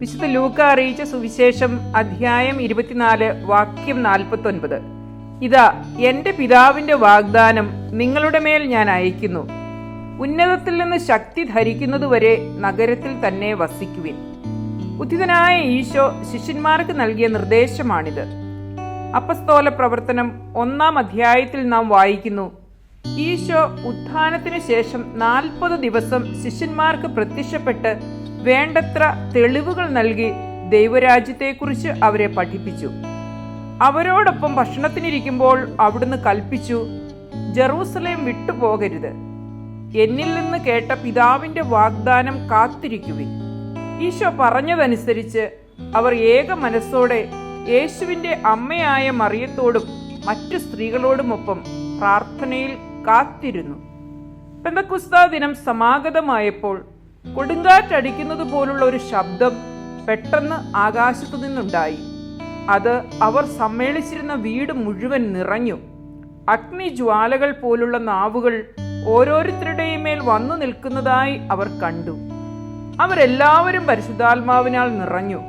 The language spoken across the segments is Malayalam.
വിശുദ്ധ ലൂക്ക അറിയിച്ച സുവിശേഷം അധ്യായം ഇരുപത്തിനാല് വാക്യം നാൽപ്പത്തൊൻപത്. ഇതാ എന്റെ പിതാവിന്റെ വാഗ്ദാനം നിങ്ങളുടെ മേൽ ഞാൻ അയക്കുന്നു ഉന്നതത്തിൽ നിന്ന് ശക്തി ധരിക്കുന്നതുവരെ നഗരത്തിൽ തന്നെ വസിക്കുവിൻ. ഉദ്ധിതനായ ഈശോ ശിഷ്യന്മാർക്ക് നൽകിയ നിർദ്ദേശമാണിത്. അപ്പസ്തോല പ്രവർത്തനം ഒന്നാം അധ്യായത്തിൽ നാം വായിക്കുന്നു ഈശോ ഉത്ഥാനത്തിന് ശേഷം നാൽപ്പത് ദിവസം ശിഷ്യന്മാർക്ക് പ്രത്യക്ഷപ്പെട്ട് വേണ്ടത്ര തെളിവുകൾ നൽകി ദൈവരാജ്യത്തെക്കുറിച്ച് അവരെ പഠിപ്പിച്ചു. അവരോടൊപ്പം ഭക്ഷണത്തിനിരിക്കുമ്പോൾ അവിടുന്ന് കൽപ്പിച്ചു ജെറൂസലേം വിട്ടുപോകരുത്. എന്നിൽ നിന്ന് കേട്ട പിതാവിന്റെ വാഗ്ദാനം കാത്തിരിക്കുവിൻ. ഈശോ പറഞ്ഞതനുസരിച്ച് അവർ ഏക മനസ്സോടെ യേശുവിന്റെ അമ്മയായ മറിയത്തോടും മറ്റു സ്ത്രീകളോടുമൊപ്പം പ്രാർത്ഥനയിൽ കാത്തിരുന്നു. പെന്തക്കുസ്താ ദിനം സമാഗതമായപ്പോൾ കൊടുങ്കാറ്റടിക്കുന്നത് പോലുള്ള ഒരു ശബ്ദം പെട്ടെന്ന് ആകാശത്തു നിന്നുണ്ടായി. അത് അവർ സമ്മേളിച്ചിരുന്ന വീട് മുഴുവൻ നിറഞ്ഞു. അഗ്നിജ്വാലകൾ പോലുള്ള നാവുകൾ ഓരോരുത്തരുടെയും മേൽ വന്നു നിൽക്കുന്നതായി അവർ കണ്ടു. അവരെല്ലാവരും പരിശുദ്ധാത്മാവിനാൽ നിറഞ്ഞു.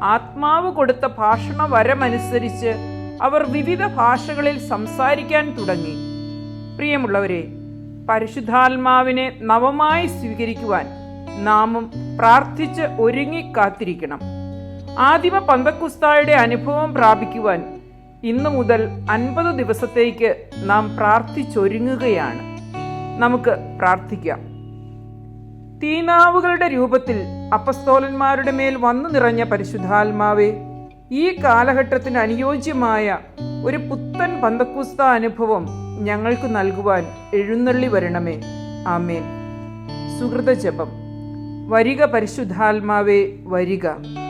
ആത്മാവ് കൊടുത്ത ഭാഷണ വരമനുസരിച്ച് അവർ വിവിധ ഭാഷകളിൽ സംസാരിക്കാൻ തുടങ്ങി. പ്രിയമുള്ളവരെ പരിശുദ്ധാത്മാവിനെ നവമായി സ്വീകരിക്കുവാൻ നാമും പ്രാർത്ഥിച്ച് ഒരുങ്ങി കാത്തിരിക്കണം ആദിമ പന്തക്കുസ്തായുടെ അനുഭവം പ്രാപിക്കുവാൻ ഇന്നു മുതൽ അൻപത് ദിവസത്തേക്ക് നാം പ്രാർത്ഥിച്ചൊരുങ്ങുകയാണ്. നമുക്ക് പ്രാർത്ഥിക്കാം. തീനാവുകളുടെ രൂപത്തിൽ അപ്പസ്തോലന്മാരുടെ മേൽ വന്നു നിറഞ്ഞ പരിശുദ്ധാത്മാവെ ഈ കാലഘട്ടത്തിന് അനുയോജ്യമായ ഒരു പുത്തൻ പന്തക്കുസ്ത അനുഭവം ഞങ്ങൾക്ക് നൽകുവാൻ എഴുന്നള്ളി വരണമേ. ആമേൻ. സുഹൃത ജപം വരിക പരിശുദ്ധാത്മാവേ വരിക.